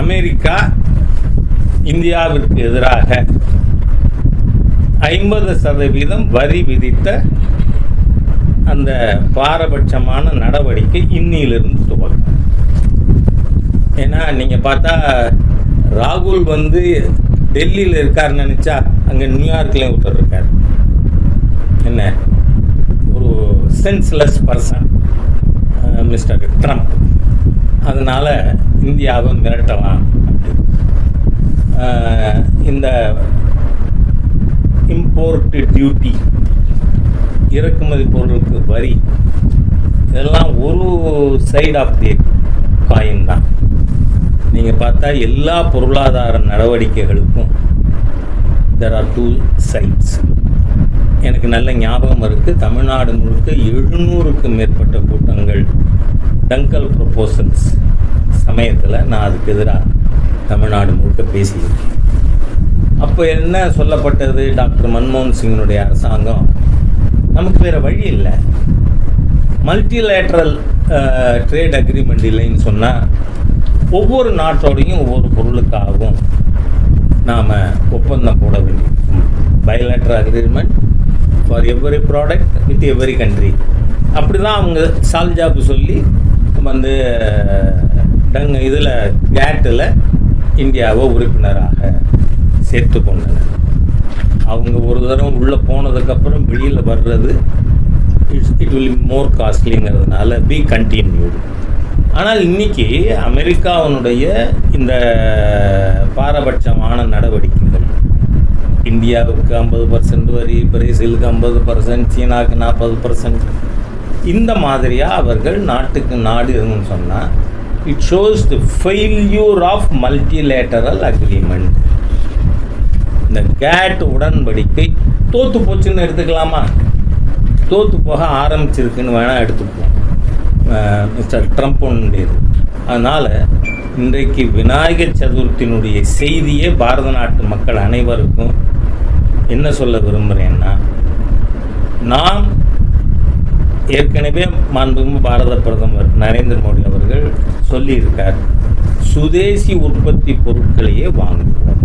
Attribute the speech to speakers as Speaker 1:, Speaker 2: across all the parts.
Speaker 1: America இந்தியாவிற்கு எதிராக ஐம்பது சதவீதம் வரி விதித்த அந்த பாரபட்சமான நடவடிக்கை இன்னிலிருந்து துவக்கம். ஏன்னா நீங்கள் பார்த்தா ராகுல் வந்து டெல்லியில் இருக்கார் நினச்சா அங்கே நியூயார்க்லேயும் ஒருத்தர் இருக்கார். என்ன? ஒரு சென்ஸ்லெஸ் பர்சன் மிஸ்டர் ட்ரம்ப். அதனால் இந்தியாவை மிரட்டலாம். இந்த இம்போர்ட் டியூட்டி இறக்குமதி பொருளுக்கு வரி இதெல்லாம் ஒரு சைடு ஆஃப் தி காயின் தான். நீங்கள் பார்த்தா எல்லா பொருளாதார நடவடிக்கைகளுக்கும் தெர் ஆர் டூ சைட்ஸ் எனக்கு நல்ல ஞாபகம் இருக்குது தமிழ்நாடு முழுக்க எழுநூறுக்கும் மேற்பட்ட கூட்டங்கள் டங்கல் ப்ரொப்போசல்ஸ் சமயத்தில் நான் அதுக்கு எதிராக தமிழ்நாடு முழுக்க பேசியிருக்கேன் அப்போ என்ன சொல்லப்பட்டது? டாக்டர் மன்மோகன் சிங்கினுடைய அரசாங்கம்? நமக்கு வேறு வழி இல்லை. மல்டிலேட்ரல் ட்ரேட் அக்ரிமெண்ட் இல்லைன்னு சொன்னால் ஒவ்வொரு நாட்டோடையும் ஒவ்வொரு பொருளுக்காகவும் நாம் ஒப்பந்தம் போட வேண்டியிருக்கும் bilateral agreement for every product with every country. அப்படி தான் அவங்க சால்ஜாப்பு சொல்லி வந்து டங் இதில் கேட்டில் இந்தியாவை உறுப்பினராக சேர்த்து கொண்டனர். அவங்க ஒரு தடவை உள்ளே போனதுக்கப்புறம் வெளியில் வர்றது இட்ஸ் இட் வில் மோர் காஸ்ட்லிங்கிறதுனால பி கண்டினியூடு. ஆனால் இன்னைக்கு அமெரிக்காவினுடைய இந்த பாரபட்சமான நடவடிக்கைகள் இந்தியாவுக்கு ஐம்பது பர்சன்ட் வரி பிரேசிலுக்கு ஐம்பது பர்சன்ட் சீனாவுக்கு நாற்பது பர்சன்ட் இந்த மாதிரியாக அவர்கள் நாட்டுக்கு நாடு இருந்துன்னு சொன்னால் it shows the failure of multilateral agreement இந்த கேட் உடன்படிக்கை தோற்று போச்சுன்னு எடுத்துக்கலாமா? தோற்று போக ஆரம்பிச்சிருக்குன்னு வேணால் எடுத்துப்போம். மிஸ்டர் ட்ரம்ப் ட்ரம்ப்புடையது அதனால் இன்றைக்கு விநாயகர் சதுர்த்தியினுடைய செய்தியே பாரத நாட்டு மக்கள் அனைவருக்கும் என்ன சொல்ல விரும்புகிறேன்னா ஏற்கனவே மாண்புமிகு பாரத பிரதமர் நரேந்திர மோடி அவர்கள் சொல்லியிருக்கார் சுதேசி உற்பத்தி பொருட்களையே வாங்குவோம்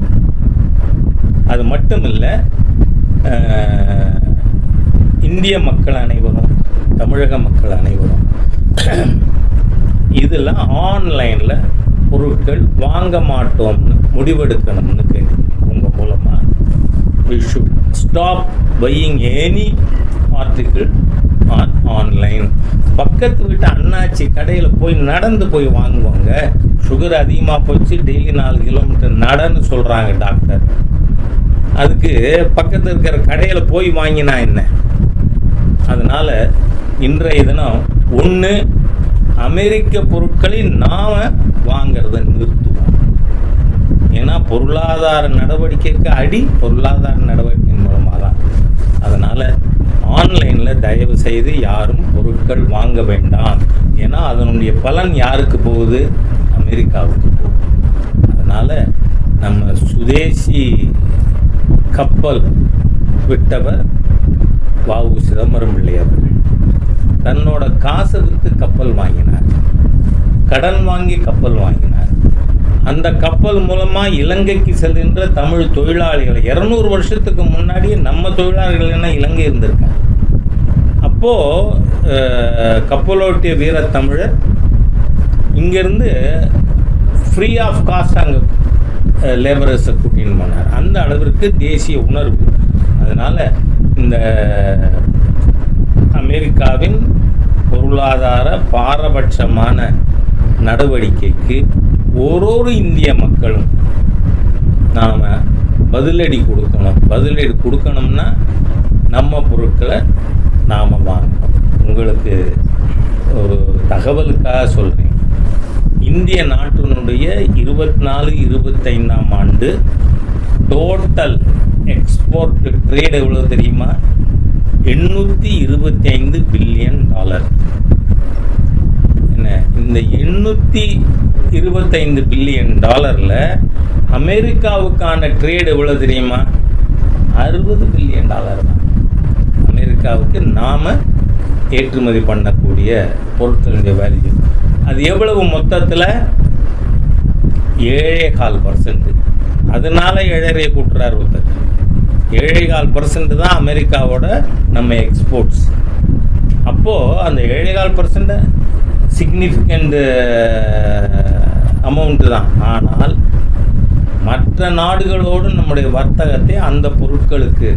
Speaker 1: அது மட்டும் இல்லை இந்திய மக்கள் அனைவரும் தமிழக மக்கள் அனைவரும் இதெல்லாம் ஆன்லைனில் பொருட்கள் வாங்க மாட்டோம்னு முடிவெடுக்கணும்னு கேள்வி உங்கள் மூலமாக we should stop buying any article on online பக்கத்து வீட்டு அண்ணாச்சி கடையில் போய் நடந்து போய் வாங்குவாங்க. சுகர் அதிகமாக போச்சு டெய்லி நாலு கிலோமீட்டர் நடன்னு சொல்கிறாங்க டாக்டர் அதுக்கு பக்கத்தில் இருக்கிற கடையில் போய் வாங்கினா என்ன? அதனால் இன்றைய தினம் ஒன்று அமெரிக்க பொருட்களை நாம் வாங்கிறத நிறுத்துவோம். ஏன்னா பொருளாதார நடவடிக்கைக்கு அடி பொருளாதார நடவடிக்கை மூலமாக தான் அதனால் ஆன்லைனில் தயவு செய்து யாரும் பொருட்கள் வாங்க வேண்டாம். ஏன்னா அதனுடைய பலன் யாருக்கு போகுது? அமெரிக்காவுக்கு போகுது. அதனால் நம்ம சுதேசி கப்பல் விட்டவர் வாவு சிதம்பரம் பிள்ளை அவர்கள். தன்னோட காசை விற்று கப்பல் வாங்கினார். கடன் வாங்கி கப்பல் வாங்கினார். அந்த கப்பல் மூலமாக இலங்கைக்கு செல்கின்ற தமிழ் தொழிலாளிகள் இருநூறு வருஷத்துக்கு முன்னாடியே நம்ம தொழிலாளர்கள் என்ன இலங்கை இருந்திருக்காங்க? அப்போ கப்பலோட்டிய வீரத்தமிழர் இங்கேருந்து ஃப்ரீ ஆஃப் காஸ்ட் அங்கே லேபரர்ஸை கூட்டின்னு போனார். அந்த அளவிற்கு தேசிய உணர்வு. அதனால் இந்த அமெரிக்காவின் பொருளாதார பாரபட்சமான நடவடிக்கைக்கு ஒரு ஒரு இந்திய மக்களும் நாம் பதிலடி கொடுக்கணும். பதிலடி கொடுக்கணும்னா நம்ம பொருட்களை நாம் வாங்கணும் உங்களுக்கு ஒரு தகவலுக்காக சொல்கிறேன் இந்திய நாட்டினுடைய இருபத்தி நாலு இருபத்தைந்தாம் ஆண்டு டோட்டல் எக்ஸ்போர்ட் ட்ரேட் எவ்வளோ தெரியுமா? எண்ணூற்றி இருபத்தி ஐந்து பில்லியன் டாலர் என்ன? இந்த எண்ணூற்றி இருபத்தைந்து பில்லியன் டாலரில் அமெரிக்காவுக்கான ட்ரேட் எவ்வளோ தெரியுமா? அறுபது பில்லியன் டாலர் தான். அமெரிக்காவுக்கு நாம் ஏற்றுமதி பண்ணக்கூடிய பொருட்களுடைய வேல்யூ அது எவ்வளவு மொத்தத்தில்? ஏழே கால் பர்சன்ட் அதனால ஏழரையை கூட்டுறார் ஒருத்தர். ஏழே கால் பர்சன்ட் தான் அமெரிக்காவோட நம்ம எக்ஸ்போர்ட்ஸ் அப்போது அந்த ஏழே கால் பர்சன்ட் சிக்னிஃபிகண்ட் அமௌண்ட்டு தான். ஆனால் மற்ற நாடுகளோடு நம்முடைய வர்த்தகத்தை அந்த பொருட்களுக்கு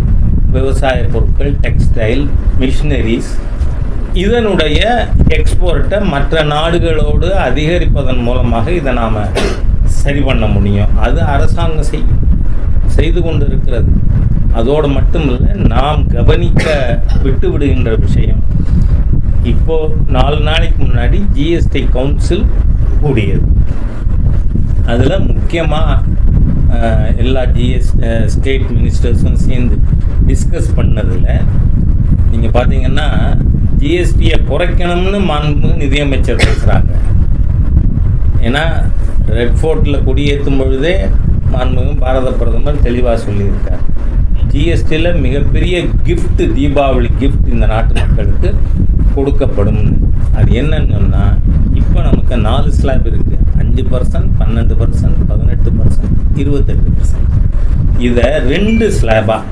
Speaker 1: விவசாய பொருட்கள் டெக்ஸ்டைல் மிஷினரிஸ் இதனுடைய எக்ஸ்போர்ட்டை மற்ற நாடுகளோடு அதிகரிப்பதன் மூலமாக இதை நாம் சரி பண்ண முடியும். அது அரசாங்கம் செய்யும் செய்து கொண்டு இருக்கிறது அதோடு மட்டுமில்லை நாம் கவனிக்க விட்டு விடுகின்ற விஷயம். இப்போ நாலு நாளைக்கு முன்னாடி ஜிஎஸ்டி கவுன்சில் கூடியது. அதில் முக்கியமாக எல்லா ஜிஎஸ் ஸ்டேட் மினிஸ்டர்ஸும் சேர்ந்து டிஸ்கஸ் பண்ணதில் நீங்கள் பார்த்தீங்கன்னா ஜிஎஸ்டியை குறைக்கணும்னு மாண்பு நிதியமைச்சர் பேசுகிறாங்க ஏன்னா ரெட் ஃபோர்ட்டில் குடியேற்றும் பொழுதே மாண்புமிகு பாரத பிரதமர் தெளிவாக சொல்லியிருக்கார். ஜிஎஸ்டியில் மிகப்பெரிய கிஃப்ட்டு தீபாவளி கிஃப்ட் இந்த நாட்டு மக்களுக்கு கொடுக்கப்படும்னு அது என்னன்னு சொன்னால் இப்போ நமக்கு நாலு ஸ்லாப் இருக்குது அஞ்சு பர்சன்ட் பன்னெண்டு பர்சன்ட் பதினெட்டு பர்சன்ட் இருபத்தெட்டு பர்சன்ட் இதை ரெண்டு ஸ்லாபாக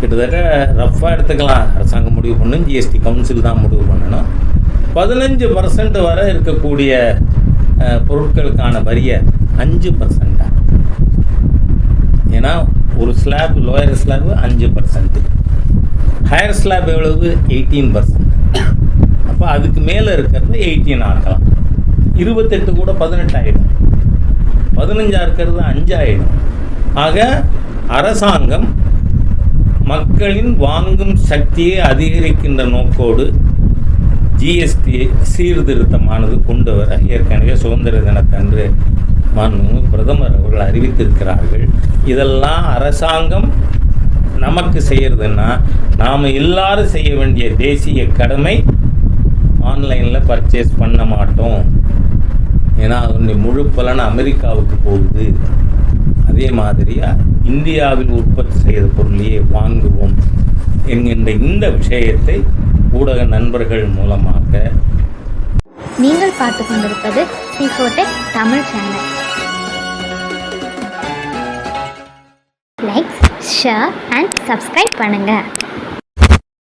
Speaker 1: கிட்டத்தட்ட ரஃப்பாக எடுத்துக்கலாம். அரசாங்கம் முடிவு பண்ணும் ஜிஎஸ்டி கவுன்சில் தான் முடிவு பண்ணணும். பதினஞ்சு பர்சன்ட் வரை இருக்கக்கூடிய பொருட்களுக்கான வரியை அஞ்சு பர்சண்ட்டாக ஏன்னா ஒரு ஸ்லாப் லோயர் ஸ்லாப் அஞ்சு பர்சன்ட்டு ஹையர் ஸ்லாப் எவ்வளவு? எயிட்டீன் பர்சன்ட் அப்போ அதுக்கு மேலே இருக்கிறது எயிட்டீன் ஆக்கலாம் இருபத்தெட்டு கூட பதினெட்டு ஆகிடும் பதினஞ்சா இருக்கிறது அஞ்சாயிடும் ஆக அரசாங்கம் மக்களின் வாங்கும் சக்தியை அதிகரிக்கின்ற நோக்கோடு ஜிஎஸ்டி சீர்திருத்தமானது கொண்டு வர ஏற்கனவே சுதந்திர தினத்தன்று மாண்புமிகு பிரதமர் அவர்கள் அறிவித்திருக்கிறார்கள். இதெல்லாம் அரசாங்கம் நமக்கு செய்கிறதுன்னா நாம் எல்லாரும் செய்ய வேண்டிய தேசிய கடமை ஆன்லைனில் பர்ச்சேஸ் பண்ண மாட்டோம். ஏன்னா அதனுடைய முழு பலன் அமெரிக்காவுக்கு போகுது. அதே மாதிரியாக இந்தியாவில் உற்பத்தி செய்த பொருளையே வாங்குவோம் என்கின்ற இந்த விஷயத்தை ஊடக நண்பர்கள் மூலமாக
Speaker 2: நீங்கள் பார்த்து கொண்டிருப்பது சிஃபோடெக் Tamil channel. Like share and subscribe பண்ணுங்கள்